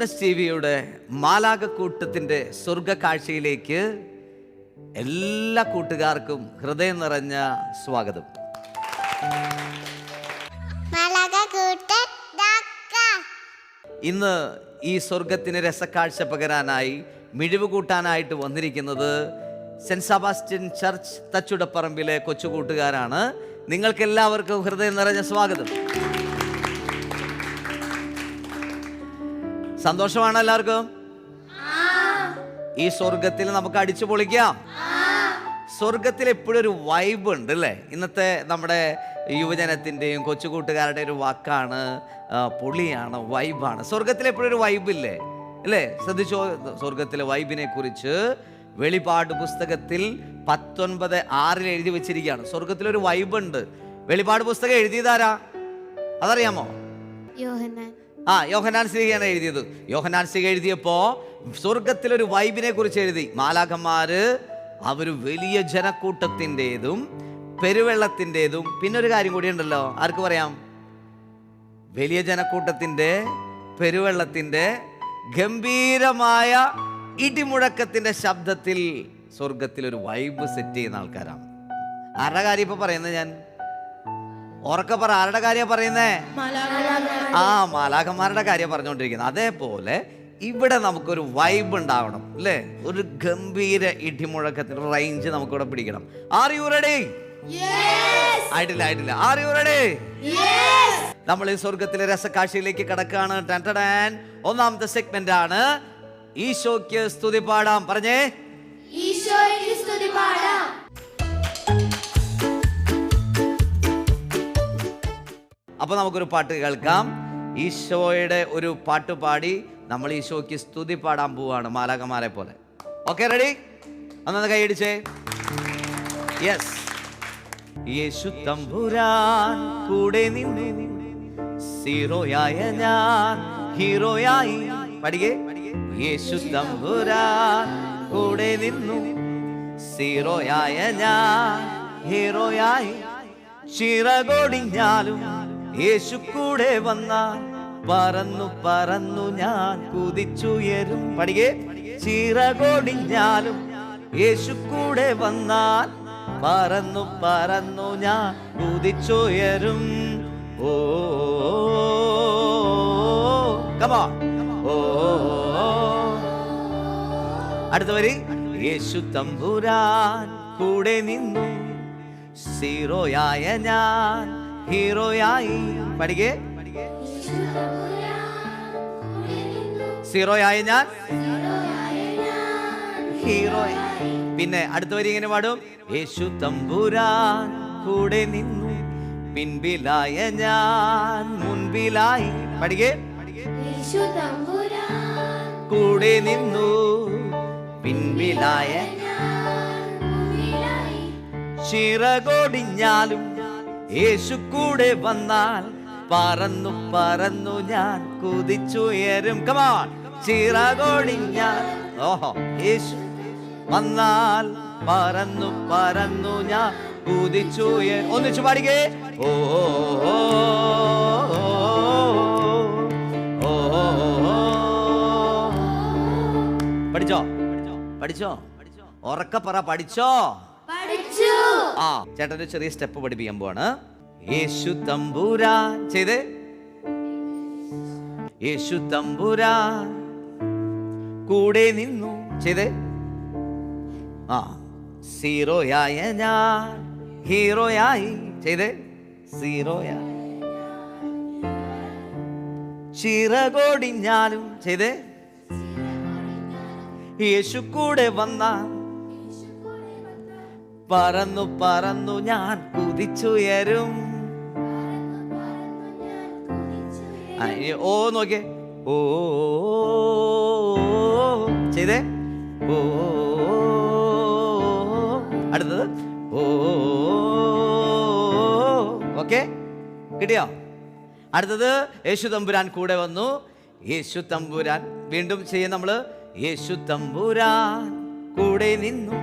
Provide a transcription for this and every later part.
Goodness T വിയുടെ മാലാകക്കൂട്ടത്തിന്റെ സ്വർഗക്കാഴ്ചയിലേക്ക് എല്ലാ കൂട്ടുകാർക്കും ഹൃദയം നിറഞ്ഞ സ്വാഗതം. ഇന്ന് ഈ സ്വർഗത്തിന് രസക്കാഴ്ച പകരാനായി മിഴിവ് കൂട്ടാനായിട്ട് വന്നിരിക്കുന്നത് സെന്റ് സെബാസ്റ്റ്യൻ ചർച്ച് തച്ചുടപ്പറമ്പിലെ കൊച്ചു നിങ്ങൾക്കെല്ലാവർക്കും നിങ്ങൾക്ക് എല്ലാവർക്കും ഹൃദയം നിറഞ്ഞ സ്വാഗതം. സന്തോഷമാണ് എല്ലാവർക്കും? ഈ സ്വർഗത്തിൽ നമുക്ക് അടിച്ചു പൊളിക്കാം. സ്വർഗത്തിൽ എപ്പോഴും ഒരു വൈബ് ഉണ്ട് അല്ലേ? ഇന്നത്തെ നമ്മുടെ യുവജനത്തിന്റെയും കൊച്ചു കൂട്ടുകാരുടെ ഒരു വാക്കാണ് പൊളിയാണ് വൈബാണ് സ്വർഗത്തിൽ എപ്പോഴും ഒരു വൈബ് ഇല്ലേ? അല്ലേ? ശ്രദ്ധിച്ചോ? സ്വർഗത്തിലെ വൈബിനെ കുറിച്ച് വെളിപാട് പുസ്തകത്തിൽ പത്തൊൻപത് ആറിൽ എഴുതി വെച്ചിരിക്കുകയാണ്. സ്വർഗത്തിലൊരു വൈബ് ഉണ്ട്. വെളിപാട് പുസ്തകം എഴുതിയതാരാ? അതറിയാമോ? യോഹന്നാൻ. ആ യോഹനാൻ സ്ലീഹയാണ് എഴുതിയത്. യോഹനാൻ സ്ലീഹ എഴുതിയപ്പോ സ്വർഗത്തിലൊരു വൈബിനെ കുറിച്ച് എഴുതി. മാലാഖന്മാര് അവർ വലിയ ജനക്കൂട്ടത്തിന്റെതും പെരുവെള്ളത്തിന്റെതും പിന്നെ ഒരു കാര്യം കൂടി ഉണ്ടല്ലോ. ആർക്ക് പറയാം? വലിയ ജനക്കൂട്ടത്തിന്റെ പെരുവെള്ളത്തിന്റെ ഗംഭീരമായ ഇടിമുഴക്കത്തിന്റെ ശബ്ദത്തിൽ സ്വർഗത്തിൽ ഒരു വൈബ് സെറ്റ് ചെയ്യുന്ന ആൾക്കാരാണ്. ആരുടെ കാര്യം ഇപ്പൊ പറയുന്നത് ഞാൻ? ഉറക്കെ പറ ആരുടെ കാര്യം പറയുന്നേ? ആ മാലാഖന്മാരുടെ കാര്യം പറഞ്ഞുകൊണ്ടിരിക്കുന്നത് അതേപോലെ ഇവിടെ നമുക്കൊരു വൈബ് ഉണ്ടാവണം അല്ലേ? ഒരു ഗംഭീര ഇടിമുഴക്കത്തിന് റേഞ്ച് നമുക്കിവിടെ പിടിക്കണം. ആർ യു റെഡി ആയിട്ടില്ല ആയിട്ടില്ല. ആർ യു റെഡി നമ്മൾ ഈ സ്വർഗത്തിലെ രസക്കാഴ്ചയിലേക്ക് കിടക്കാണ് ടൻ ടൻ ടൻ. ഒന്നാമത്തെ സെഗ്മെന്റ് ആണ് ഈശോയ്ക്ക് സ്തുതി പാടാം. പറഞ്ഞേ. ഈശോയ്ക്ക് സ്തുതി പാടാം. അപ്പൊ നമുക്കൊരു പാട്ട് കേൾക്കാം. ഈശോയുടെ ഒരു പാട്ട് പാടി നമ്മൾ ഈശോയ്ക്ക് സ്തുതി പാടാൻ പോവാണ് മാലാകമാരെ പോലെ. ഓക്കെ റെഡി അന്നത് കൈയടിച്ചേ യെസ് യേശു തമ്പുരാൻ കൂടെ സീറോയായ ഞാൻ ഹീറോയായി. പഠിക്കേ. യേശു തമ്പുരാൻ കൂടെ നിന്നു. സീറോയായ ഞാൻ ഹീറോയായി. ചിറകൊടിഞ്ഞാലും യേശു കൂടെ വന്ന പറന്നു പറന്നു ഞാൻ കുതിച്ചുയരും. പടികേ. ചിറകൊടിഞ്ഞാലും യേശു കൂടെ വന്നാൽ പറന്നു പറന്നു ഞാൻ കുതിച്ചുയരും. ഓ കമാ ഓ. അടുത്ത വരി. യേശു തമ്പുരാൻ കൂടെ നിന്നു സീറോയായ ഞാൻ ഹീറോയായി. പഠിക്കേ. സീറോയായ ഞാൻ. ഹീറോ പിന്നെ അടുത്ത വരി ഇങ്ങനെ പാടും? യേശു തമ്പുരാൻ കൂടെ നിന്നു. പിൻപിലായ ഞാൻ മുൻപിലായി. പഠിക്കേ. കൂടെ നിന്നു. പിൻപിലായ ചിറകൊടിഞ്ഞാലും യേശു കൂടെ വന്നാൽ പറന്നു പറന്നു ഞാൻ കുതിച്ചുയരും. കമാൻ ചിറകോടി ഞാൻ ഓഹോ യേശു വന്നാൽ പറന്നു പറന്നു ഞാൻ കുതിച്ചുയർ ഒന്നിച്ചു പാടിക്കേ. ഓ പഠിച്ചോ. പഠിച്ചോ? പഠിച്ചോ? ഉറക്കപ്പറ പറ പഠിച്ചോ? പഠിച്ചു. ആ ചേട്ടന്റെ ചെറിയ സ്റ്റെപ്പ് പഠിപ്പിക്കാൻ പോവാണ്. യേശു തമ്പുരാ ചെയ്ത്. യേശു തമ്പുരാ കൂടെ നിന്നു ചെയ്ത്. ആ സീറോയായ ഞാൻ ഹീറോയായി ചെയ്ത്. സീറോയായി. ചിറകോടിഞ്ഞാലും ചെയ്ത്. യേശു കൂടെ വന്നാൽ പറന്നു പറന്നു ഞാൻ കുതിച്ചുയരും ഓ നോക്കിയേ ഓ ചെയ്തേ ഓ അടുത്തത് ഓ ഓക്കെ കിട്ടിയോ അടുത്തത് യേശു തമ്പുരാൻ കൂടെ വന്നു യേശു തമ്പുരാൻ വീണ്ടും ചെയ്യാം നമ്മൾ യേശു തമ്പുരാൻ കൂടെ നിന്നു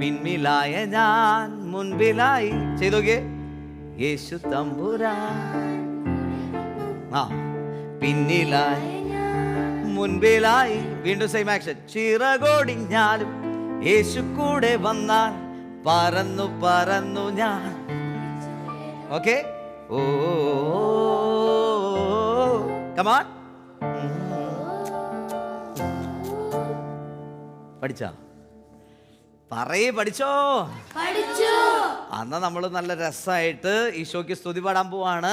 പിൻപിലായ ഞാൻ മുൻപിലായി. ചെയ്തോക്കെ യേശു തമ്പുരാൻ. ആ പിന്നിലായി. മുൻപിലായി. വീണ്ടും സെയിം ആക്ഷൻ ചിറകോടിഞ്ഞാലും യേശു കൂടെ വന്നാൽ പറന്നു പറന്നു ഞാൻ. ഓക്കെ ഓ കമാൻ പഠിച്ച? പറയേ പഠിച്ചോ? അന്ന് നമ്മൾ നല്ല രസമായിട്ട് ഈശോയ്ക്ക് സ്തുതി പാടാൻ പോവാണ്.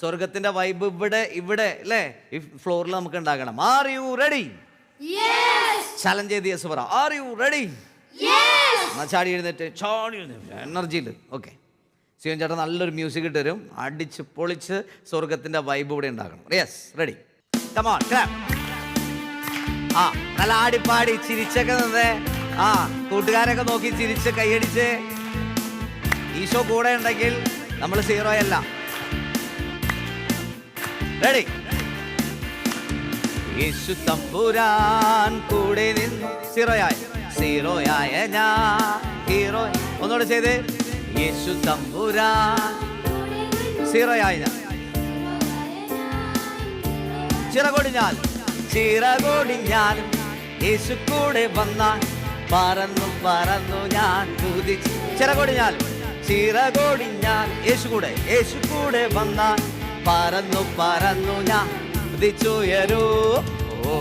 സ്വർഗത്തിന്റെ വൈബ് ഇവിടെ ഇവിടെ അല്ലേ ഈ ഫ്ലോറിൽ നമുക്ക് ഉണ്ടാക്കണം ആർ യു റെഡി ചലഞ്ച് ചെയ്ത് യെസ് പറ. ആർ യു റെഡി ചാടി എഴുന്നേറ്റ്. ചാടി എഴുന്നേറ്റ്. എനർജിയിൽ ഓക്കെ സിയോൻ ചേട്ടൻ നല്ലൊരു മ്യൂസിക് ഇട്ട് തരും. അടിച്ച് പൊളിച്ച് സ്വർഗത്തിന്റെ വൈബ് ഇവിടെ ഉണ്ടാക്കണം യെസ് റെഡി ആ നല്ല ആടിപ്പാടി ചിരിച്ചൊക്കെ നിന്നേ ആ കൂട്ടുകാരൊക്കെ നോക്കി ചിരിച്ച് കൈയടിച്ച് ഈശോ കൂടെ ഉണ്ടെങ്കിൽ നമ്മൾ സീറോ അല്ല. റെഡി യേശു തമ്പുരാൻ കൂടെ നിന്ന് സീറോയായി സീറോയായ ഞാൻ ഹീറോ ഒന്നുകൂടെ ചെയ്ത്. യേശു തമ്പുരാൻ സീറോയായ ഞാൻ. ചിറകൊടിഞ്ഞാൽ ചിറകൊടിഞ്ഞാൽ യേശു കൂടെ വന്നാൽ പറന്നു പറന്നു ഞാൻ കുതിച്ചു ചിറകൊടിഞ്ഞാൽ യേശു കൂടെ യേശു കൂടെ വന്നാൽ പറന്നു പറന്നു ഞാൻ കുതിച്ചുയരൂ. ഓ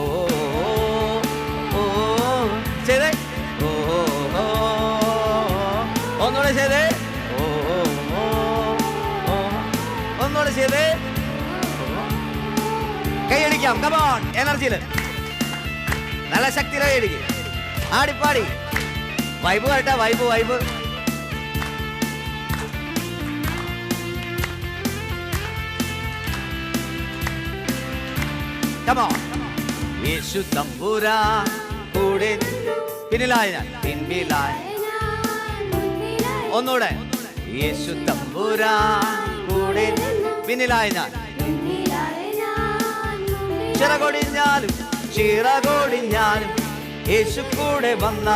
ഓ, ചെയ്തേ. ഓ ഒന്നുകൂടെ ചെയ്തേ. ഓ ഒന്നുകൂടെ ചെയ്തേ. കൈയടിക്കാം. കമോൺ എനർജിയിൽ നല്ല ശക്തിയിൽ കൈയടിക്കും ആടിപ്പാടി. വൈബ് കേട്ടാ വൈബ് വൈബ്. യേശു തമ്പുരാ കൂടെ പിന്നിലായി ഞാൻ പിന്നിലായി. ഒന്നുകൂടെ യേശു തമ്പുരാ കൂടെ പിന്നിലായി ഞാൻ ചിറകൊടിഞ്ഞാലും ചിറകൊടിഞ്ഞാലും. യേശു കൂടെ വന്ന.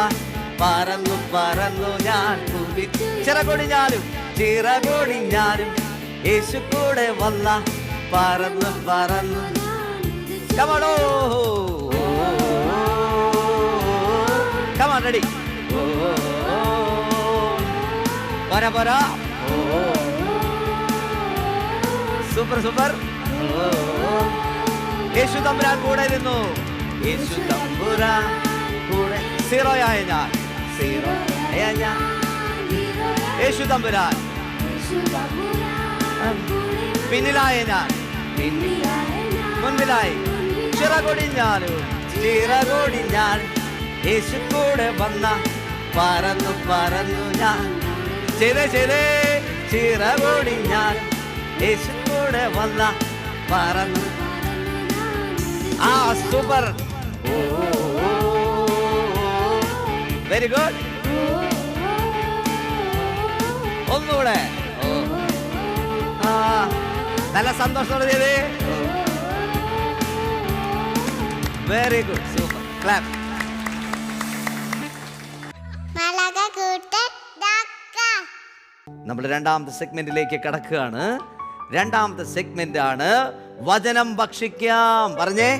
പറന്നു പറന്നു ഞാൻ കൂടി ചിറകൊടി ഞാനും യേശു കൂടെ വന്ന. പറന്നു പറന്നു കമണോ കമാൻ റെഡി പോരാ സൂപ്പർ സൂപ്പർ യേശു തമ്പുരാൻ കൂടെ ഇരുന്നു. യേശു തമ്പുരാൻ സീറോയായ ഞാൻ. സീറോ ആയ ഞാൻ. യേശു തമ്പുരാൻ. പിന്നിലായ ഞാൻ. മുൻപിലായി. ചിറകൊടി ഞാനും. ചിറകൊടി ഞാൻ. യേശു കൂടെ വന്ന. പറന്നു പറന്നു ഞാൻ. ചെയ്തേ ചെയ്തേ. ഞാൻ. യേശു കൂടെ വന്ന. പറന്നു. ആ സൂപ്പർ. വെരി ഗുഡ് ഒന്നുകൂടെ. നല്ല സന്തോഷത്തോടെ ചെയ്ത് വെരി ഗുഡ് സൂപ്പർ ക്ലാപ്പ് നമ്മൾ രണ്ടാമത്തെ സെഗ്മെന്റിലേക്ക് കടക്കുകയാണ്. രണ്ടാമത്തെ സെഗ്മെന്റ് ആണ് വചനം ഭക്ഷിക്കാം. പറഞ്ഞേ.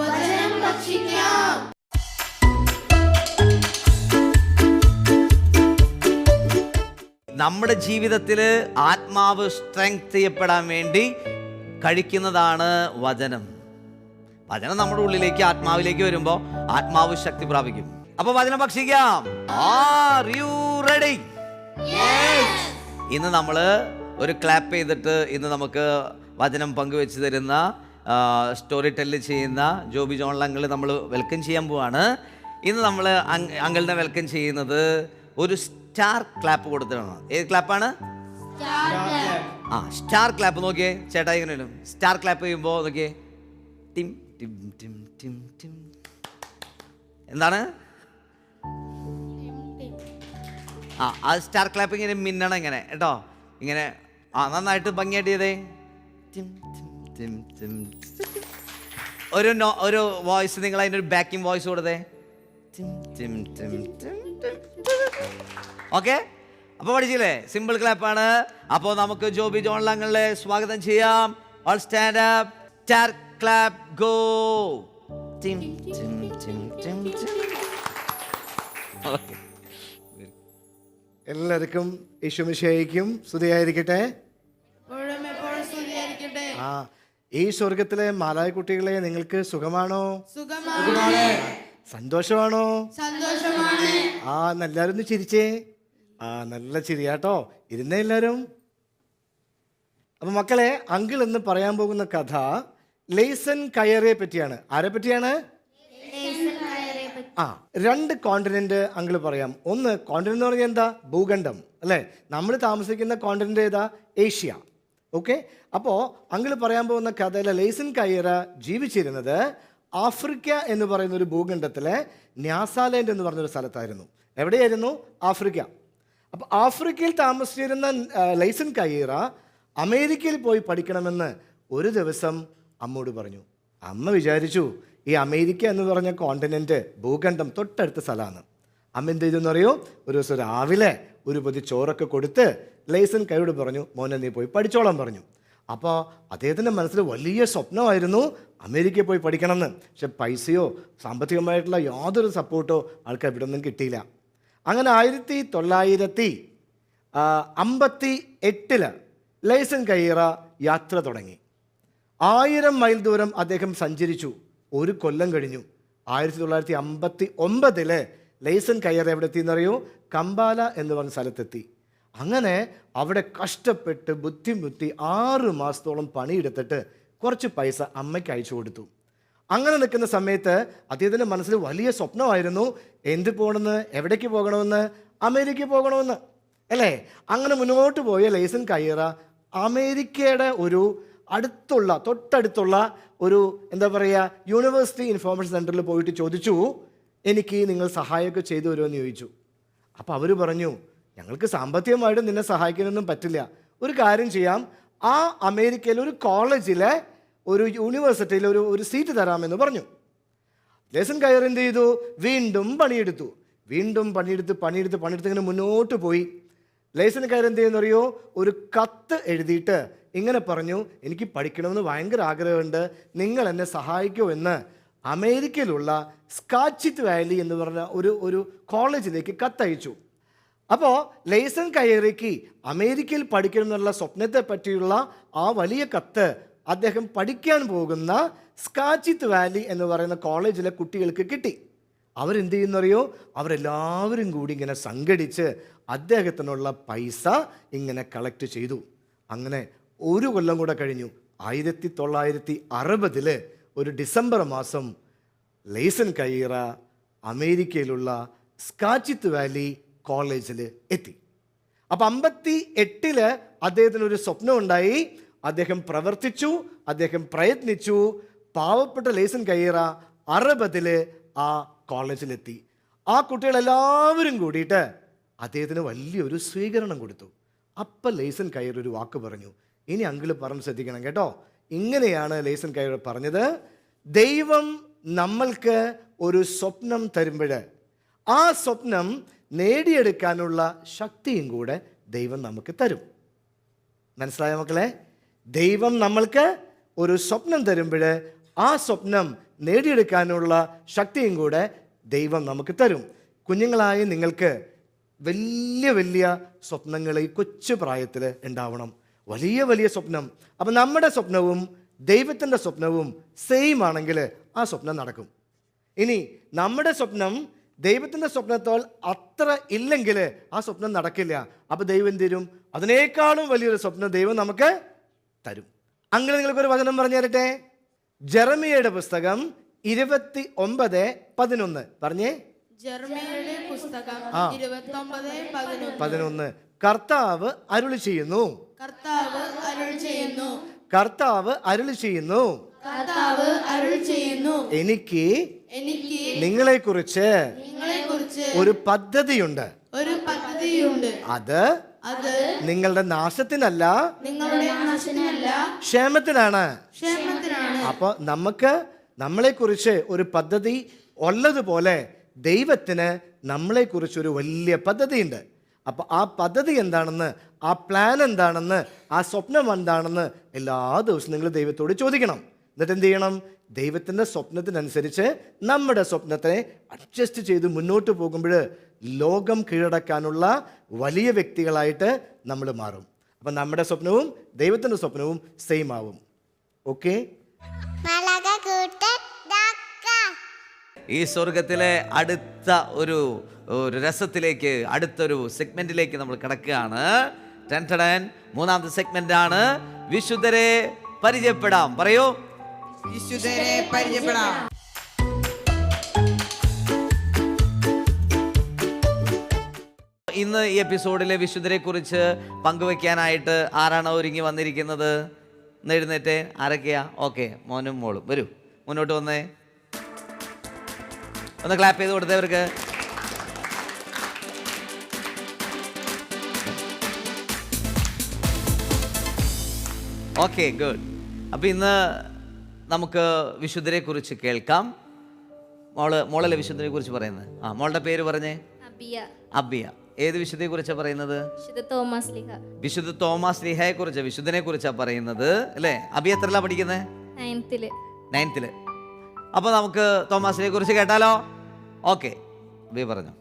വചനം ഭക്ഷിക്കാം. നമ്മുടെ ജീവിതത്തിൽ ആത്മാവ് സ്ട്രെങ്ത് ചെയ്യപ്പെടാൻ വേണ്ടി കഴിക്കുന്നതാണ് വചനം. വചനം നമ്മുടെ ഉള്ളിലേക്ക് ആത്മാവിലേക്ക് വരുമ്പോൾ ആത്മാവ് ശക്തി പ്രാപിക്കും. അപ്പൊ വചനം ഭക്ഷിക്കാം. ആർ യു റെഡി ഇന്ന് നമ്മൾ ഒരു ക്ലാപ്പ് ചെയ്തിട്ട് ഇന്ന് നമുക്ക് വചനം പങ്കുവെച്ച് തരുന്ന സ്റ്റോറി ടെല്ല് ചെയ്യുന്ന ജോബി ജോൺ അങ്കിൾ നമ്മൾ വെൽക്കം ചെയ്യാൻ പോവാണ്. ഇന്ന് നമ്മൾ അങ്കിളിനെ വെൽക്കം ചെയ്യുന്നത് ഒരു സ്റ്റാർ ക്ലാപ്പ് കൊടുത്തിട്ടാണ് ഏത് ക്ലാപ്പാണ്? ആ സ്റ്റാർ ക്ലാപ്പ് നോക്കിയേ. ചേട്ടാ ഇങ്ങനെ സ്റ്റാർ ക്ലാപ്പ് ചെയ്യുമ്പോൾ നോക്കിയേ. ടിം ടിം ടിം ടിം ടിം. എന്താണ്? ആ അത് സ്റ്റാർ ക്ലാപ്പ് ഇങ്ങനെ മിന്നണം ഇങ്ങനെ കേട്ടോ. ഇങ്ങനെ ആ നന്നായിട്ട് ഭംഗിയായിട്ട് ചെയ്തേ. ടിം, ടിം, ടിം, ടിം. ഒരു നോ ഒരു വോയിസ് നിങ്ങൾ ഒരു ബാക്കിംഗ് വോയിസ് കൊടുത്തേ ഓക്കെ? അപ്പോൾ പഠിച്ചില്ലേ? സിമ്പിൾ ക്ലാപ്പാണ് അപ്പോൾ നമുക്ക് ജോബി ജോൺ ജോൺലങ്ങളെ സ്വാഗതം ചെയ്യാം. All stand up star clap go Tim, ടിം, ടിം, ടിം, ടിം. എല്ലാവർക്കും യേശുമിശയ്ക്കും സ്തുതിയായിരിക്കട്ടെ. ആ ഈ സ്വർഗത്തിലെ മാലായക്കുട്ടികളെ നിങ്ങൾക്ക് സുഖമാണോ? സുഖമാണ്. സന്തോഷമാണോ? സന്തോഷമാണ്. ആ എല്ലാവരും ഒന്ന് ചിരിച്ചേ. ആ നല്ല ചിരിയാട്ടോ. ഇരുന്നേ എല്ലാവരും അപ്പൊ മക്കളെ അങ്കിൾ എന്ന് പറയാൻ പോകുന്ന കഥ ലേസൻ കയറെ പറ്റിയാണ്. ആരെ പറ്റിയാണ്? ആ രണ്ട് കോണ്ടിനെന്റ് അങ്കിൾ പറയാം. ഒന്ന് കോണ്ടിനെന്റ് എന്ന് പറഞ്ഞാൽ എന്താ? ഭൂഖണ്ഡം അല്ലേ? നമ്മൾ താമസിക്കുന്ന കോണ്ടിനെന്റ് ഏതാ? ഏഷ്യ. ഓക്കെ? അപ്പോൾ അങ്കിൾ പറയാൻ പോകുന്ന കഥയിലെ ലേസൻ കയ്യറ ജീവിച്ചിരുന്നത് ആഫ്രിക്ക എന്ന് പറയുന്ന ഒരു ഭൂഖണ്ഡത്തിലെ ന്യാസാലാൻഡ് എന്ന് പറഞ്ഞൊരു സ്ഥലത്തായിരുന്നു. എവിടെയായിരുന്നു? ആഫ്രിക്ക. അപ്പോൾ ആഫ്രിക്കയിൽ താമസിച്ചിരുന്ന ലൈസൻ കയ്യറ അമേരിക്കയിൽ പോയി പഠിക്കണമെന്ന് ഒരു ദിവസം അമ്മോട് പറഞ്ഞു. അമ്മ വിചാരിച്ചു ഈ അമേരിക്ക എന്ന് പറഞ്ഞ കോണ്ടിനെന്റ് ഭൂഖണ്ഡം തൊട്ടടുത്ത സ്ഥലമാണ്. അമ്മ എന്ത് ചെയ്തെന്ന് അറിയോ? ഒരു ദിവസം രാവിലെ ഒരു പൊതി ചോറൊക്കെ കൊടുത്ത് ലൈസൻ കൈയോട് പറഞ്ഞു മോനെ നീ പോയി പഠിച്ചോളാൻ പറഞ്ഞു. അപ്പോൾ അദ്ദേഹത്തിന്റെ മനസ്സിൽ വലിയ സ്വപ്നമായിരുന്നു അമേരിക്കയിൽ പോയി പഠിക്കണമെന്ന്. പക്ഷെ പൈസയോ സാമ്പത്തികമായിട്ടുള്ള യാതൊരു സപ്പോർട്ടോ ആൾക്കാർ ഇവിടെ നിന്നും കിട്ടിയില്ല. അങ്ങനെ ആയിരത്തി തൊള്ളായിരത്തി അമ്പത്തി എട്ടിൽ ലൈസൻ കയ്യറ യാത്ര തുടങ്ങി. ആയിരം മൈൽ ദൂരം അദ്ദേഹം സഞ്ചരിച്ചു. ഒരു കൊല്ലം കഴിഞ്ഞു. ആയിരത്തി തൊള്ളായിരത്തി അമ്പത്തി ഒമ്പതിൽ ലൈസൻ കയ്യർ എവിടെ എത്തിയെന്നറിയോ കമ്പാല എന്ന് പറഞ്ഞ സ്ഥലത്തെത്തി. അങ്ങനെ അവിടെ കഷ്ടപ്പെട്ട് ബുദ്ധിമുട്ടി ആറ് മാസത്തോളം പണിയെടുത്തിട്ട് കുറച്ച് പൈസ അമ്മയ്ക്ക് അയച്ചു കൊടുത്തു. അങ്ങനെ നിൽക്കുന്ന സമയത്ത് അദ്ദേഹത്തിന്റെ മനസ്സിൽ വലിയ സ്വപ്നമായിരുന്നു. എന്ത് പോകണമെന്ന്? എവിടേക്ക് പോകണമെന്ന്? അമേരിക്കയിൽ പോകണമെന്ന്. അല്ലേ? അങ്ങനെ മുന്നോട്ട് പോയ ലൈസൻ കയ്യറ അമേരിക്കയുടെ ഒരു അടുത്തുള്ള തൊട്ടടുത്തുള്ള ഒരു എന്താ പറയുക യൂണിവേഴ്സിറ്റി ഇൻഫോർമേഷൻ സെന്ററിൽ പോയിട്ട് ചോദിച്ചു എനിക്ക് നിങ്ങൾ സഹായമൊക്കെ ചെയ്തു തരുമെന്ന് ചോദിച്ചു. അപ്പോൾ അവർ പറഞ്ഞു ഞങ്ങൾക്ക് സാമ്പത്തികമായിട്ട് നിന്നെ സഹായിക്കാനൊന്നും പറ്റില്ല. ഒരു കാര്യം ചെയ്യാം. ആ അമേരിക്കയിലെ ഒരു കോളേജിലെ ഒരു യൂണിവേഴ്സിറ്റിയിൽ ഒരു ഒരു സീറ്റ് തരാമെന്ന് പറഞ്ഞു. ലേസൺ കയർ എന്ത് ചെയ്തു? വീണ്ടും പണിയെടുത്തു. വീണ്ടും പണിയെടുത്ത് പണിയെടുത്ത് പണിയെടുത്ത് ഇങ്ങനെ മുന്നോട്ട് പോയി. ലേസൺ കയർ എന്ത് ചെയ്യുന്നറിയോ ഒരു കത്ത് എഴുതിയിട്ട് ഇങ്ങനെ പറഞ്ഞു എനിക്ക് പഠിക്കണമെന്ന് ഭയങ്കര ആഗ്രഹമുണ്ട്. നിങ്ങൾ എന്നെ സഹായിക്കൂ എന്ന് അമേരിക്കയിലുള്ള സ്കാച്ചിത്ത് വാലി എന്ന് പറഞ്ഞ ഒരു ഒരു കോളേജിലേക്ക് കത്തയച്ചു. അപ്പോൾ ലേസൺ കയറിക്ക് അമേരിക്കയിൽ പഠിക്കണം എന്നുള്ള സ്വപ്നത്തെ പറ്റിയുള്ള ആ വലിയ കത്ത് അദ്ദേഹം പഠിക്കാൻ പോകുന്ന സ്കാച്ചിത്ത് വാലി എന്ന് പറയുന്ന കോളേജിലെ കുട്ടികൾക്ക് കിട്ടി. അവരെന്ത് ചെയ്യുന്നറിയോ? അവരെല്ലാവരും കൂടി ഇങ്ങനെ സംഘടിച്ച് അദ്ദേഹത്തിനുള്ള പൈസ ഇങ്ങനെ കളക്ട് ചെയ്തു. അങ്ങനെ ഒരു കൊല്ലം കൂടെ കഴിഞ്ഞു. ആയിരത്തി തൊള്ളായിരത്തി അറുപതിൽ ഒരു ഡിസംബർ മാസം ലേസൻ കയ്യറ അമേരിക്കയിലുള്ള സ്കാച്ചിത്ത് വാലി കോളേജിൽ എത്തി. അപ്പം അമ്പത്തി എട്ടിൽ അദ്ദേഹത്തിന് ഒരു സ്വപ്നം ഉണ്ടായി. അദ്ദേഹം പ്രവർത്തിച്ചു അദ്ദേഹം പ്രയത്നിച്ചു. പാവപ്പെട്ട ലേസൻ കയ്യറ അറുപതിൽ ആ കോളേജിലെത്തി. ആ കുട്ടികളെല്ലാവരും കൂടിയിട്ട് അദ്ദേഹത്തിന് വലിയൊരു സ്വീകരണം കൊടുത്തു. അപ്പം ലേസൻ കയർ ഒരു വാക്ക് പറഞ്ഞു. ഇനി അങ്കിൾ പറഞ്ഞ് ശ്രദ്ധിക്കണം കേട്ടോ. ഇങ്ങനെയാണ് ലേസൻ കയർ പറഞ്ഞത്. ദൈവം നമ്മൾക്ക് ഒരു സ്വപ്നം തരുമ്പോൾ ആ സ്വപ്നം നേടിയെടുക്കാനുള്ള ശക്തിയും കൂടെ ദൈവം നമുക്ക് തരും. മനസ്സിലായ മക്കളെ? ദൈവം നമ്മൾക്ക് ഒരു സ്വപ്നം തരുമ്പോൾ ആ സ്വപ്നം നേടിയെടുക്കാനുള്ള ശക്തിയും കൂടെ ദൈവം നമുക്ക് തരും. കുഞ്ഞുങ്ങളായ നിങ്ങൾക്ക് വലിയ വലിയ സ്വപ്നങ്ങൾ ഈ കൊച്ചു പ്രായത്തിൽ ഉണ്ടാവണം. വലിയ വലിയ സ്വപ്നം. അപ്പം നമ്മുടെ സ്വപ്നവും ദൈവത്തിന്റെ സ്വപ്നവും സെയിം ആണെങ്കിൽ ആ സ്വപ്നം നടക്കും. ഇനി നമ്മുടെ സ്വപ്നം ദൈവത്തിന്റെ സ്വപ്നത്തോൾ അത്ര ഇല്ലെങ്കിൽ ആ സ്വപ്നം നടക്കില്ല. അപ്പോൾ ദൈവം തരും അതിനേക്കാളും വലിയൊരു സ്വപ്നം ദൈവം നമുക്ക് തരും. അങ്ങനെ നിങ്ങൾക്കൊരു വചനം പറഞ്ഞു തരട്ടെ? ജെറമിയയുടെ പുസ്തകം ഇരുപത്തി ഒമ്പത് പതിനൊന്ന്. പറഞ്ഞേ? പതിനൊന്ന്. കർത്താവ് അരുളി ചെയ്യുന്നു. കർത്താവ് അരുൾ ചെയ്യുന്നു. കർത്താവ് അരുളി ചെയ്യുന്നു. കർത്താവ് അരുൾ ചെയ്യുന്നു. എനിക്ക് എനിക്ക് നിങ്ങളെ കുറിച്ച് ഒരു പദ്ധതിയുണ്ട്. ഒരു പദ്ധതിയുണ്ട്. അത് അത് നിങ്ങളുടെ നാശത്തിനല്ല നിങ്ങളുടെ നാശത്തിനല്ല ക്ഷേമത്തിനാണ്. ക്ഷേമത്തിനാണ്. അപ്പോൾ നമുക്ക് നമ്മളെക്കുറിച്ച് ഒരു പദ്ധതി ഉള്ളതുപോലെ ദൈവത്തിന് നമ്മളെക്കുറിച്ച് ഒരു വലിയ പദ്ധതിയുണ്ട്. അപ്പോൾ ആ പദ്ധതി എന്താണെന്ന് ആ പ്ലാൻ എന്താണെന്ന് ആ സ്വപ്നം എന്താണെന്ന് എല്ലാ ദിവസവും നിങ്ങൾ ദൈവത്തോട് ചോദിക്കണം. എന്നിട്ട് എന്ത് ചെയ്യണം ദൈവത്തിന്റെ സ്വപ്നത്തിനനുസരിച്ച് നമ്മുടെ സ്വപ്നത്തെ അഡ്ജസ്റ്റ് ചെയ്ത് മുന്നോട്ട് പോകുമ്പോൾ ലോകം കീഴടക്കാനുള്ള വലിയ വ്യക്തികളായിട്ട് നമ്മൾ മാറും. അപ്പം നമ്മുടെ സ്വപ്നവും ദൈവത്തിന്റെ സ്വപ്നവും സെയിം ആവും. ഓക്കെ ഈ സ്വർഗത്തിലെ അടുത്ത ഒരു ഒരു രസത്തിലേക്ക് അടുത്തൊരു സെഗ്മെന്റിലേക്ക് നമ്മൾ കിടക്കുകയാണ്. ടെൻ ടെൻ മൂന്നാമത്തെ സെഗ്മെന്റ് ആണ് വിശുദ്ധരെ പരിചയപ്പെടാം. പറയൂ. വിശുദ്ധരെ പരിചയപ്പെടാം. ഇന്ന് ഈ എപ്പിസോഡിലെ വിശുദ്ധരെ കുറിച്ച് പങ്കുവെക്കാനായിട്ട് ആരാണ് ഒരുങ്ങി വന്നിരിക്കുന്നത്? എഴുന്നേറ്റ്. ആരൊക്കെയാ? ഓക്കെ മോനും മോളും. വരൂ. മുന്നോട്ട് വന്നേ. ഒന്ന് ക്ലാപ്പ് ചെയ്ത് കൊടുത്തേ അവർക്ക് ഓക്കെ ഗുഡ് അപ്പം ഇന്ന് നമുക്ക് വിശുദ്ധരെ കുറിച്ച് കേൾക്കാം. മോൾ മോളല്ലേ വിശുദ്ധരെ കുറിച്ച് പറയുന്നത്? ആ മോളുടെ പേര് പറഞ്ഞേ? അബിയ. ഏത് വിശുദ്ധയെ കുറിച്ചാണ് പറയുന്നത്? വിശുദ്ധ തോമസ് ലിഹയെ കുറിച്ച് വിശുദ്ധനെ കുറിച്ചാണ് പറയുന്നത് അല്ലേ? അബിയ എത്രല്ല പഠിക്കുന്നത് നയൻത്തിൽ. അപ്പോൾ നമുക്ക് തോമസിനെ കുറിച്ച് കേട്ടാലോ? ഓക്കെ അബിയ പറഞ്ഞു.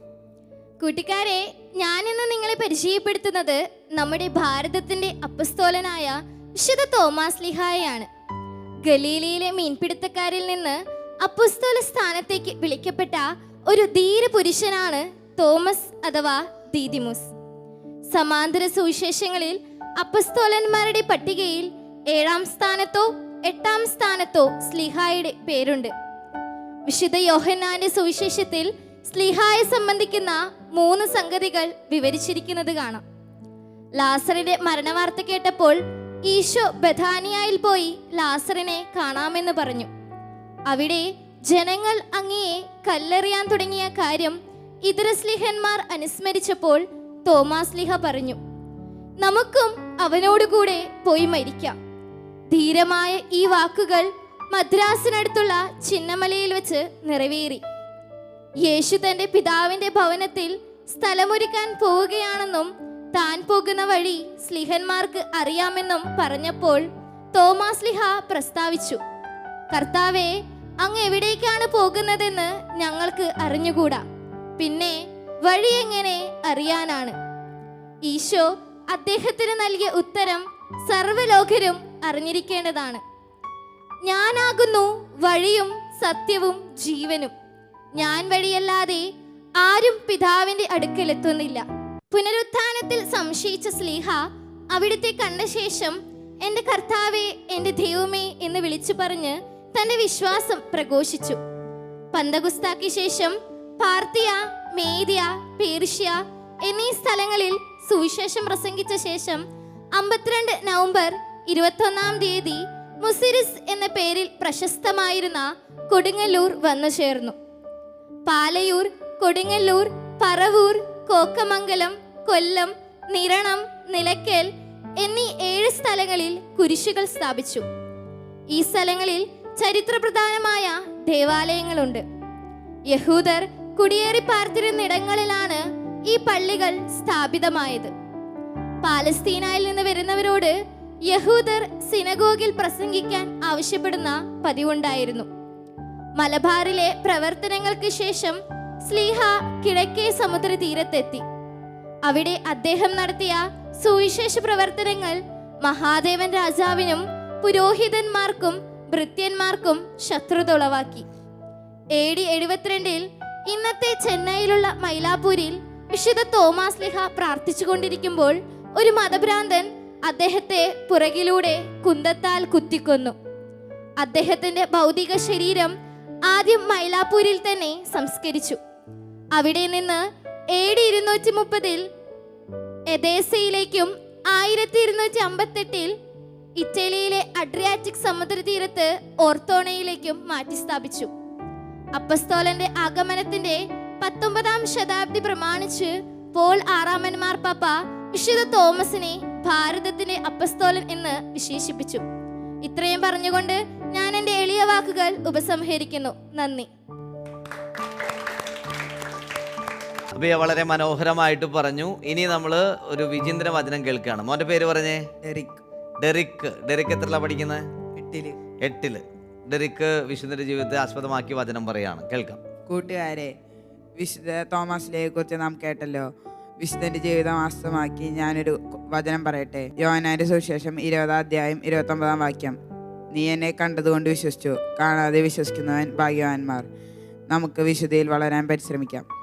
കൂട്ടിക്കാരെ ഞാൻ ഇന്ന് നിങ്ങളെ പരിചയപ്പെടുത്തുന്നത് നമ്മുടെ ഭാരതത്തിന്റെ അപ്പസ്തോലനായ വിശുദ്ധ തോമസ് ലിഹായാണ്. ഗലീലയിലെ മീൻപിടുത്തക്കാരിൽ നിന്ന് അപ്പുസ്തോല സ്ഥാനത്തേക്ക് വിളിക്കപ്പെട്ട ഒരു ധീര പുരുഷനാണ് തോമസ് അഥവാ ദീദിമുസ്. സമാന്തര സുവിശേഷങ്ങളിൽ അപ്പസ്തോലന്മാരുടെ പട്ടികയിൽ ഏഴാം സ്ഥാനത്തോ എട്ടാം സ്ഥാനത്തോ സ്ലിഹായുടെ പേരുണ്ട്. വിശുദ്ധ യോഹന്നാന്റെ സുവിശേഷത്തിൽ സ്ലിഹായെ സംബന്ധിക്കുന്ന മൂന്ന് സംഗതികൾ വിവരിച്ചിരിക്കുന്നത് കാണാം. ലാസറിന്റെ മരണവാർത്ത കേട്ടപ്പോൾ ഈശോ ബഥാനിയായിൽ പോയി ലാസറിനെ കാണാമെന്ന് പറഞ്ഞു. അവിടെ ജനങ്ങൾ അങ്ങയെ കല്ലെറിയാൻ തുടങ്ങിയ കാര്യം ഇതരസ്ലിഹന്മാർ അനുസ്മരിച്ചപ്പോൾ തോമാസ് ലിഹ പറഞ്ഞു നമുക്കും അവനോടുകൂടെ പോയി മരിക്കാം. ധീരമായ ഈ വാക്കുകൾ മദ്രാസിനടുത്തുള്ള ചിന്നമലയിൽ വെച്ച് നിറവേറി. യേശു തന്റെ പിതാവിന്റെ ഭവനത്തിൽ സ്ഥലമൊരുക്കാൻ പോവുകയാണെന്നും താൻ പോകുന്ന വഴി സ്ലിഹന്മാർക്ക് അറിയാമെന്നും പറഞ്ഞപ്പോൾ തോമാസ് ലിഹ പ്രസ്താവിച്ചു കർത്താവെ അങ്ങ് എവിടേക്കാണ് പോകുന്നതെന്ന് ഞങ്ങൾക്ക് അറിഞ്ഞുകൂടാ. പിന്നെ വഴി എങ്ങനെ അറിയാനാണ്? ഈശോ അദ്ദേഹത്തിന് നൽകിയ ഉത്തരം സർവലോകരും അറിഞ്ഞിരിക്കേണ്ടതാണ്. ഞാനാകുന്നു വഴിയും സത്യവും ജീവനും. ഞാൻ വഴിയല്ലാതെ ആരും പിതാവിന്റെ അടുക്കലെത്തുന്നില്ല. പുനരുത്ഥാനത്തിൽ സംശയിച്ച സ്ലീഹ അവിടുത്തെ കണ്ട ശേഷം എന്റെ കർത്താവെ എന്റെ ദൈവമേ എന്ന് വിളിച്ചു പറഞ്ഞ് തന്റെ വിശ്വാസം പ്രഘോഷിച്ചു. പന്തകുസ്താക്കി ശേഷം പാർത്തിയ മേദിയ പേർഷ്യ എന്നീ സ്ഥലങ്ങളിൽ സുവിശേഷം പ്രസംഗിച്ച ശേഷം അമ്പത്തിരണ്ട് നവംബർ ഇരുപത്തൊന്നാം തീയതി മുസിരിസ് എന്ന പേരിൽ പ്രശസ്തമായിരുന്ന കൊടുങ്ങല്ലൂർ വന്നു ചേർന്നു. പാലയൂർ കൊടുങ്ങല്ലൂർ പറവൂർ കോക്കമംഗലം കൊല്ലം നിരണം നിലയ്ക്കൽ എന്നീ ഏഴ് സ്ഥലങ്ങളിൽ കുരിശുകൾ സ്ഥാപിച്ചു. ഈ സ്ഥലങ്ങളിൽ ചരിത്രപ്രധാനമായ ദേവാലയങ്ങളുണ്ട്. യഹൂദർ കുടിയേറി പാർത്തിരുന്നിടങ്ങളിലാണ് ഈ പള്ളികൾ സ്ഥാപിതമായത്. പാലസ്തീനയിൽ നിന്ന് വരുന്നവരോട് യഹൂദർ സിനഗോഗിൽ പ്രസംഗിക്കാൻ ആവശ്യപ്പെടുന്ന പതിവുണ്ടായിരുന്നു. മലബാറിലെ പ്രവർത്തനങ്ങൾക്ക് ശേഷം സ്ലീഹ കിഴക്കേ സമുദ്ര തീരത്തെത്തി അവിടെ അദ്ദേഹം നടത്തിയ സുവിശേഷ പ്രവർത്തനങ്ങൾ മഹാദേവൻ രാജാവിനും പുരോഹിതന്മാർക്കും ഭൃത്യന്മാർക്കും ശത്രുത ഉളവാക്കി എ ഡി എഴുപത്തിരണ്ടിൽ ഇന്നത്തെ ചെന്നൈയിലുള്ള മൈലാപൂരിൽ വിശുദ്ധ തോമാസ് ലിഹ പ്രാർത്ഥിച്ചുകൊണ്ടിരിക്കുമ്പോൾ ഒരു മതഭ്രാന്തൻ അദ്ദേഹത്തെ പുറകിലൂടെ കുന്തത്താൽ കുത്തിക്കൊന്നു. അദ്ദേഹത്തിന്റെ ഭൗതിക ശരീരം ആദ്യം മൈലാപ്പൂരിൽ തന്നെ സംസ്കരിച്ചു. അവിടെ നിന്ന് എ ഡി ഇരുന്നൂറ്റി മുപ്പതിൽ എദേസയിലേക്കും ആയിരത്തി ഇരുന്നൂറ്റി അമ്പത്തെട്ടിൽ ഇറ്റലിയിലെ അഡ്രിയാറ്റിക് സമുദ്രതീരത്ത് ഓർത്തോണയിലേക്കും മാറ്റി സ്ഥാപിച്ചു. അപ്പസ്തോലന്റെ ആഗമനത്തിന്റെ പത്തൊമ്പതാം ശതാബ്ദി പ്രമാണിച്ച് പോൾ ആറാമൻ മാർപ്പാപ്പ വിശുദ്ധ തോമസിനെ ഭാരതത്തിന്റെ അപ്പസ്തോലൻ എന്ന് വിശേഷിപ്പിച്ചു. ഇത്രയും പറഞ്ഞുകൊണ്ട് ഞാൻ എന്റെ എളിയ വാക്കുകൾ ഉപസംഹരിക്കുന്നു. നന്ദി. അബിയ വളരെ മനോഹരമായിട്ട് പറഞ്ഞു. ഇനി നമ്മൾ ഒരു വിചിന്തന വചനം കേൾക്കുകയാണ്. മോന്റെ പേര് പറഞ്ഞേ? ഡെറിക്. ഡെറിക്. ഡെറിക് എത്ര പഠിക്കുന്നത് എട്ടിൽ. എട്ടിൽ. ഡെറിക്ക് വിശുദ്ധന്റെ ജീവിതത്തെ ആസ്പദമാക്കി വചനം പറയാണ് കേൾക്കാം. കൂട്ടുകാരെ വിശുദ്ധ തോമസിലെ കുറിച്ച് നാം കേട്ടല്ലോ. വിശുദ്ധന്റെ ജീവിതം ആസ്തമാക്കി ഞാനൊരു വചനം പറയട്ടെ. യോനാന്റെ സുവിശേഷം ഇരുപതാം അധ്യായം ഇരുപത്തൊമ്പതാം വാക്യം. നീ എന്നെ കണ്ടതുകൊണ്ട് വിശ്വസിച്ചു. കാണാതെ വിശ്വസിക്കുന്നവൻ ഭാഗ്യവാന്മാർ. നമുക്ക് വിശുദ്ധിയിൽ വളരാൻ പരിശ്രമിക്കാം.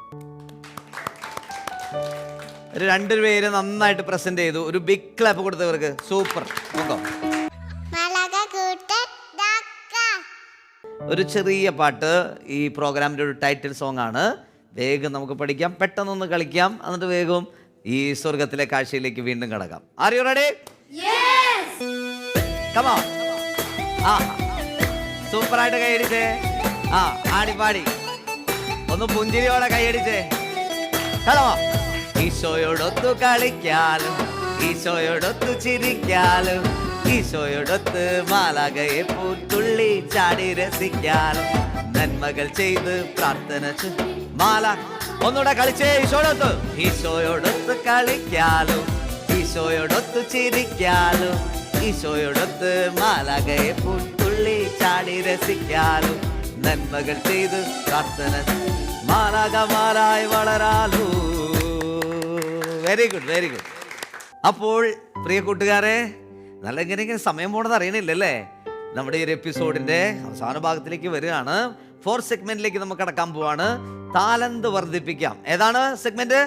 രണ്ടുപേര് നന്നായിട്ട് പ്രസന്റ് ചെയ്തു. ഒരു ബിഗ് ക്ലാപ്പ് കൊടുത്തവർക്ക് സൂപ്പർ നോക്കോ. ഒരു ചെറിയ പാട്ട് ഈ പ്രോഗ്രാമിന്റെ ഒരു ടൈറ്റിൽ സോങ് ആണ്. വേഗം നമുക്ക് പഠിക്കാം. പെട്ടെന്നൊന്ന് കളിക്കാം. എന്നിട്ട് വേഗം ഈ സ്വർഗത്തിലെ കാഴ്ചയിലേക്ക് വീണ്ടും കിടക്കാം. ആർ യു റെഡി കമാ ആ. സൂപ്പറായിട്ട് കൈയടിച്ചേ. ആ ആടി പാടി ഒന്ന് പുഞ്ചിരിയോടെ കൈയടിച്ചേ. കളമോ ഈശോയോടൊത്തു കളിക്കാലും ഈശോയോടൊത്തു ചിരിക്കാലും ഈശോയോടൊത്ത് മാലാകയെ പൂത്തുള്ളി ചാടി രസിക്കാലും നന്മകൾ ചെയ്ത് പ്രാർത്ഥന മാല ഒന്നുകൂടെ കളിച്ചേ ഈശോയോടൊത്ത്. ഈശോയോടൊത്ത് കളിക്കാലും ഈശോയോടൊത്ത് ചിരിക്കാലും ഈശോയോടൊത്ത് മാലാകയെ പൂത്തുള്ളി ചാടി രസിക്കാലും നന്മകൾ ചെയ്ത് പ്രാർത്ഥന മാലാകമാരായി വളരാലൂ. വെരി ഗുഡ് വെരി ഗുഡ് അപ്പോൾ പ്രിയ കൂട്ടുകാരെ നല്ല ഇങ്ങനെ ഇങ്ങനെ സമയം പോണത് അറിയണില്ലല്ലേ? നമ്മുടെ ഈ ഒരു എപ്പിസോഡിന്റെ അവസാന ഭാഗത്തിലേക്ക് വരികയാണ്. ഫോർ സെഗ്മെന്റിലേക്ക് നമുക്ക് കടക്കാൻ പോവാണ്. താലന്ത് വർദ്ധിപ്പിക്കാം. ഏതാണ് സെഗ്മെന്റ്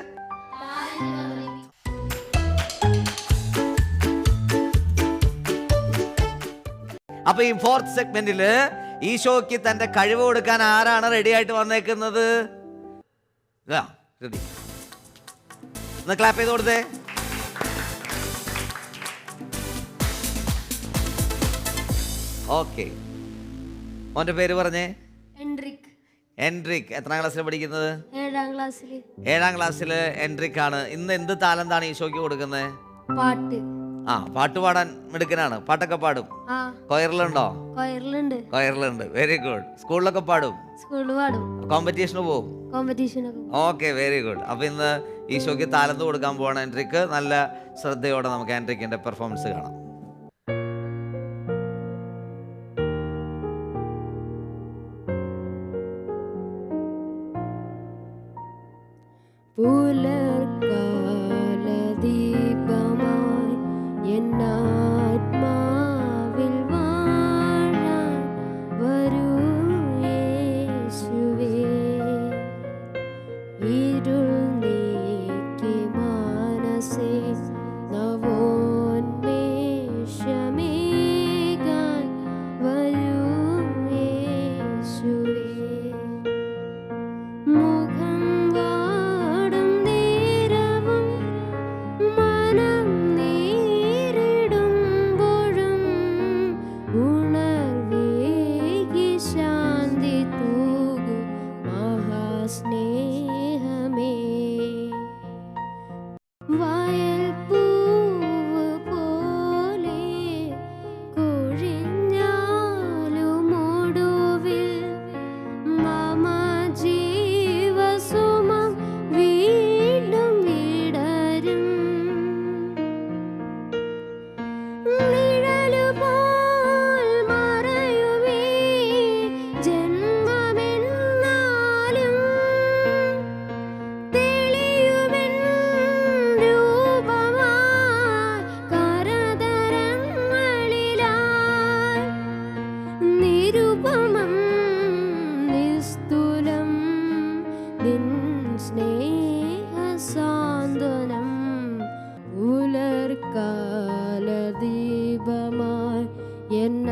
അപ്പൊ ഈ ഫോർത്ത് സെഗ്മെന്റിൽ ഈശോയ്ക്ക് തന്റെ കഴിവ് കൊടുക്കാൻ ആരാണ് റെഡി ആയിട്ട് വന്നേക്കുന്നത്? ready. ഒന്ന് ക്ലാപ്പ് ചെയ്ത് കൊടുത്തേ ഓക്കെ മോന്റെ പേര് പറഞ്ഞേ? എൻട്രിക്. എൻട്രിക്. എത്രാം ക്ലാസ്സിൽ പഠിക്കുന്നത്? ഏഴാം ക്ലാസ്സിൽ ഏഴാം ക്ലാസ്സിൽ എൻട്രിക് ആണ്. ഇന്ന് എന്ത് താലന്താണ് ഈശോയ്ക്ക് കൊടുക്കുന്നത്? പാട്ട്. ആ പാട്ട് പാടാൻ മിടുക്കനാണ്. പാട്ടൊക്കെ പാടും. കൊയറിലുണ്ടോ? കൊയറിലുണ്ട്. കൊയറിലുണ്ട്. വെരി ഗുഡ് സ്കൂളിലൊക്കെ പാടും? സ്കൂളിൽ പാടും. കോമ്പറ്റീഷന് പോകും? കോമ്പറ്റീഷനൊക്കെ ഓക്കെ വെരി ഗുഡ് അപ്പൊ ഇന്ന് ഈശോയ്ക്ക് താലന്ത് കൊടുക്കാൻ പോകണ എൻട്രിക്ക് നല്ല ശ്രദ്ധയോടെ നമുക്ക് എൻട്രിക്കിന്റെ പെർഫോമൻസ് കാണാം. വരൂ ഗുഡ്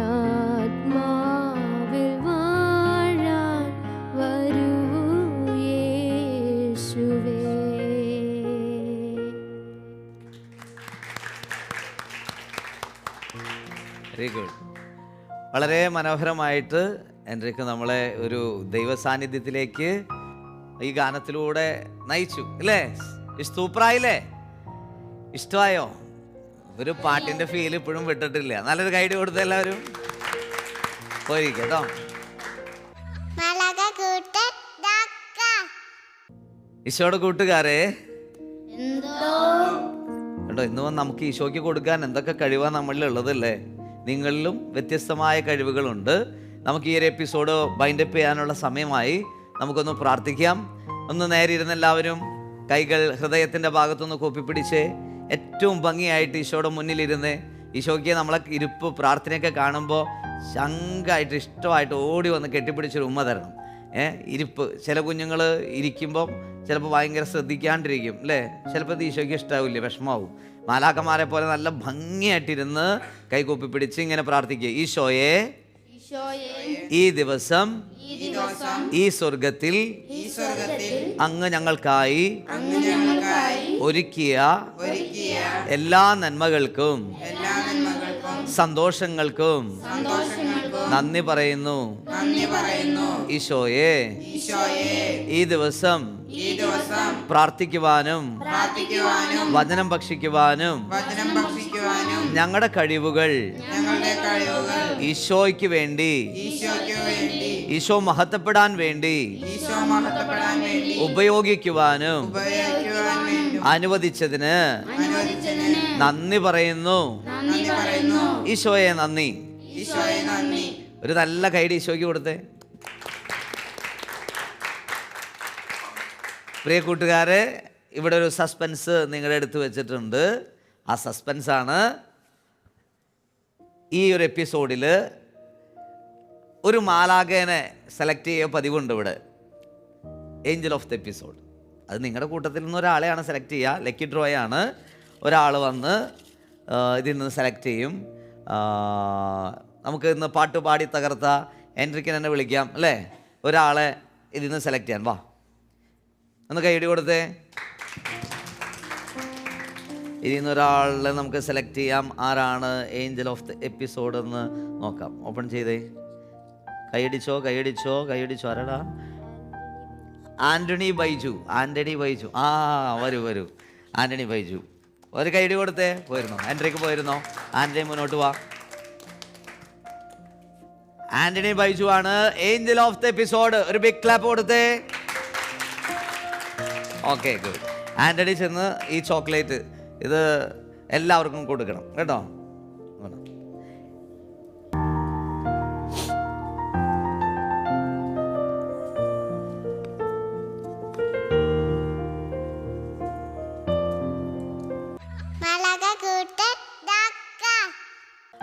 വളരെ മനോഹരമായിട്ട് എൻട്രിക്ക് നമ്മളെ ഒരു ദൈവ സാന്നിധ്യത്തിലേക്ക് ഈ ഗാനത്തിലൂടെ നയിച്ചു. അല്ലേ? സൂപ്പറായില്ലേ ഇഷ്ടമായോ? ഒരു പാട്ടിന്റെ ഫീൽ ഇപ്പോഴും വിട്ടിട്ടില്ല. നല്ലൊരു ഗൈഡ് കൊടുത്ത എല്ലാവരും. പോയിരിക്കും കേട്ടോ മലക കൂട്ട് ഡാക്ക ഈശോയുടെ കൂട്ടുകാരെ. കേട്ടോ ഇന്ന് നമുക്ക് ഈശോയ്ക്ക് കൊടുക്കാൻ എന്തൊക്കെ കഴിവാണ് നമ്മളിൽ ഉള്ളതല്ലേ? നിങ്ങളിലും വ്യത്യസ്തമായ കഴിവുകളുണ്ട്. നമുക്ക് ഈ ഒരു എപ്പിസോഡ് ബൈൻഡപ്പ് ചെയ്യാനുള്ള സമയമായി. നമുക്കൊന്ന് പ്രാർത്ഥിക്കാം. ഒന്ന് നേരെ ഇരുന്ന് എല്ലാവരും കൈകൾ ഹൃദയത്തിന്റെ ഭാഗത്തുനിന്ന് കൂപ്പിപ്പിടിച്ച് ഏറ്റവും ഭംഗിയായിട്ട് ഈശോയുടെ മുന്നിലിരുന്ന് ഈശോയ്ക്ക് നമ്മളെ ഇരിപ്പ് പ്രാർത്ഥനയൊക്കെ കാണുമ്പോൾ ശങ്കായിട്ട് ഇഷ്ടമായിട്ട് ഓടി വന്ന് കെട്ടിപ്പിടിച്ചൊരു ഉമ്മ തരണം ഏ ഇരിപ്പ്. ചില കുഞ്ഞുങ്ങൾ ഇരിക്കുമ്പം ചിലപ്പോൾ ഭയങ്കര ശ്രദ്ധിക്കാണ്ടിരിക്കും അല്ലേ? ചിലപ്പോൾ ഇത് ഈശോയ്ക്ക് ഇഷ്ടാവില്ല വിഷമാവും മാലാക്കന്മാരെ പോലെ നല്ല ഭംഗിയായിട്ടിരുന്ന് കൈകൂപ്പി പിടിച്ച് ഇങ്ങനെ പ്രാർത്ഥിക്കുക. ഈശോയെ ഈ ദിവസം ഈ സ്വർഗത്തിൽ അങ്ങ് ഞങ്ങൾക്കായി ഒരുക്കിയ എല്ലാ നന്മകൾക്കും സന്തോഷങ്ങൾക്കും നന്ദി പറയുന്നു. ഈശോയെ ഈ ദിവസം പ്രാർത്ഥിക്കുവാനും വചനം ഭക്ഷിക്കുവാനും ഞങ്ങളുടെ കഴിവുകൾ ഈശോയ്ക്ക് വേണ്ടി ഈശോ മഹത്വപ്പെടാൻ വേണ്ടി ഉപയോഗിക്കുവാനും അനുവദിച്ചതിന് നന്ദി പറയുന്നു. നന്ദി പറയുന്നു. ഈശോയെ നന്ദി. ഒരു നല്ല കൈഡി ഈശോയ്ക്ക് കൊടുത്തേ. പ്രിയ കൂട്ടുകാരെ ഇവിടെ ഒരു സസ്പെൻസ് നിങ്ങളുടെ അടുത്ത് വെച്ചിട്ടുണ്ട്. ആ സസ്പെൻസാണ് ഈ ഒരു എപ്പിസോഡിൽ ഒരു മാലാഖേനെ സെലക്ട് ചെയ്യുക പതിവുണ്ട് ഇവിടെ. Angel of the episode. അത് നിങ്ങളുടെ കൂട്ടത്തിൽ നിന്ന് ഒരാളെയാണ് സെലക്ട് ചെയ്യുക ലക്കി ഡ്രോയാണ് ഒരാൾ വന്ന് ഇതിൽ നിന്ന് സെലക്ട് ചെയ്യും. നമുക്ക് ഇന്ന് പാട്ട് പാടി തകർത്ത എൻട്രിക്കിന് എന്നെ വിളിക്കാം അല്ലേ? ഒരാളെ ഇതിൽ നിന്ന് സെലക്ട് ചെയ്യാൻ. വാ. ഒന്ന് കൈയടി കൊടുത്തേ. ഇതിൽ നിന്ന് ഒരാളെ നമുക്ക് സെലക്ട് ചെയ്യാം. ആരാണ് ഏഞ്ചൽ ഓഫ് ദ എപ്പിസോഡ് എന്ന് നോക്കാം. ഓപ്പൺ ചെയ്തേ. കൈയടിച്ചോ കൈയടിച്ചോ കൈയടിച്ചോ ആരാടാ? ആന്റണി ബൈജു ആന്റണി ബൈജു. ആ വരൂ വരൂ. ആന്റണി ബൈജു. ഒരു കൈഡി കൊടുത്തേ. പോയിരുന്നോ? ആന്റണിക്ക് പോയിരുന്നോ? ആന്റണി മുന്നോട്ട് വാ. ആന്റണി ബൈജു ആണ് ഏഞ്ചൽ ഓഫ് ദ എപ്പിസോഡ്. ഒരു ബിഗ് ക്ലാപ്പ് കൊടുത്തേ. ഓക്കെ ഗുഡ് ആന്റണി ചെന്ന് ഈ ചോക്ലേറ്റ് ഇത് എല്ലാവർക്കും കൊടുക്കണം. കേട്ടോ?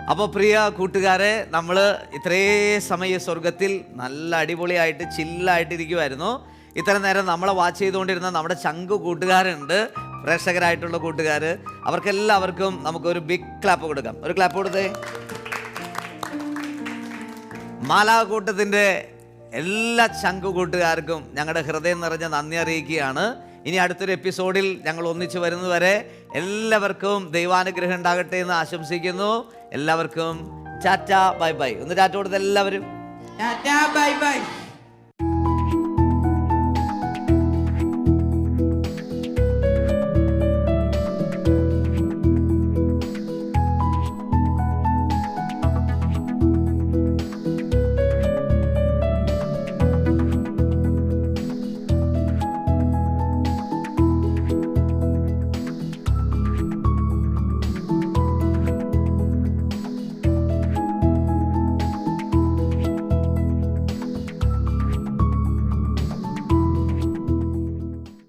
അപ്പോൾ പ്രിയ കൂട്ടുകാരെ നമ്മൾ ഇത്രേ സമയം സ്വർഗത്തിൽ നല്ല അടിപൊളിയായിട്ട് ചില്ലായിട്ടിരിക്കുമായിരുന്നു ഇത്ര നേരം നമ്മളെ വാച്ച് ചെയ്തുകൊണ്ടിരുന്ന നമ്മുടെ ചങ്കു കൂട്ടുകാരുണ്ട് പ്രേക്ഷകരായിട്ടുള്ള കൂട്ടുകാർ അവർക്കെല്ലാവർക്കും നമുക്കൊരു ബിഗ് ക്ലാപ്പ് കൊടുക്കാം. ഒരു ക്ലാപ്പ് കൊടുത്തേ. മാലാകൂട്ടത്തിന്റെ എല്ലാ ചങ്കു കൂട്ടുകാർക്കും ഞങ്ങളുടെ ഹൃദയം നിറഞ്ഞ നന്ദി അറിയിക്കുകയാണ്. ഇനി അടുത്തൊരു എപ്പിസോഡിൽ ഞങ്ങൾ ഒന്നിച്ചു വരുന്നതുവരെ എല്ലാവർക്കും ദൈവാനുഗ്രഹം ഉണ്ടാകട്ടെ എന്ന് ആശംസിക്കുന്നു. എല്ലാവർക്കും ടാറ്റ ബൈ ബൈ. ഒന്ന് ചാറ്റ കൊടുത്ത് എല്ലാവരും. Bye bye.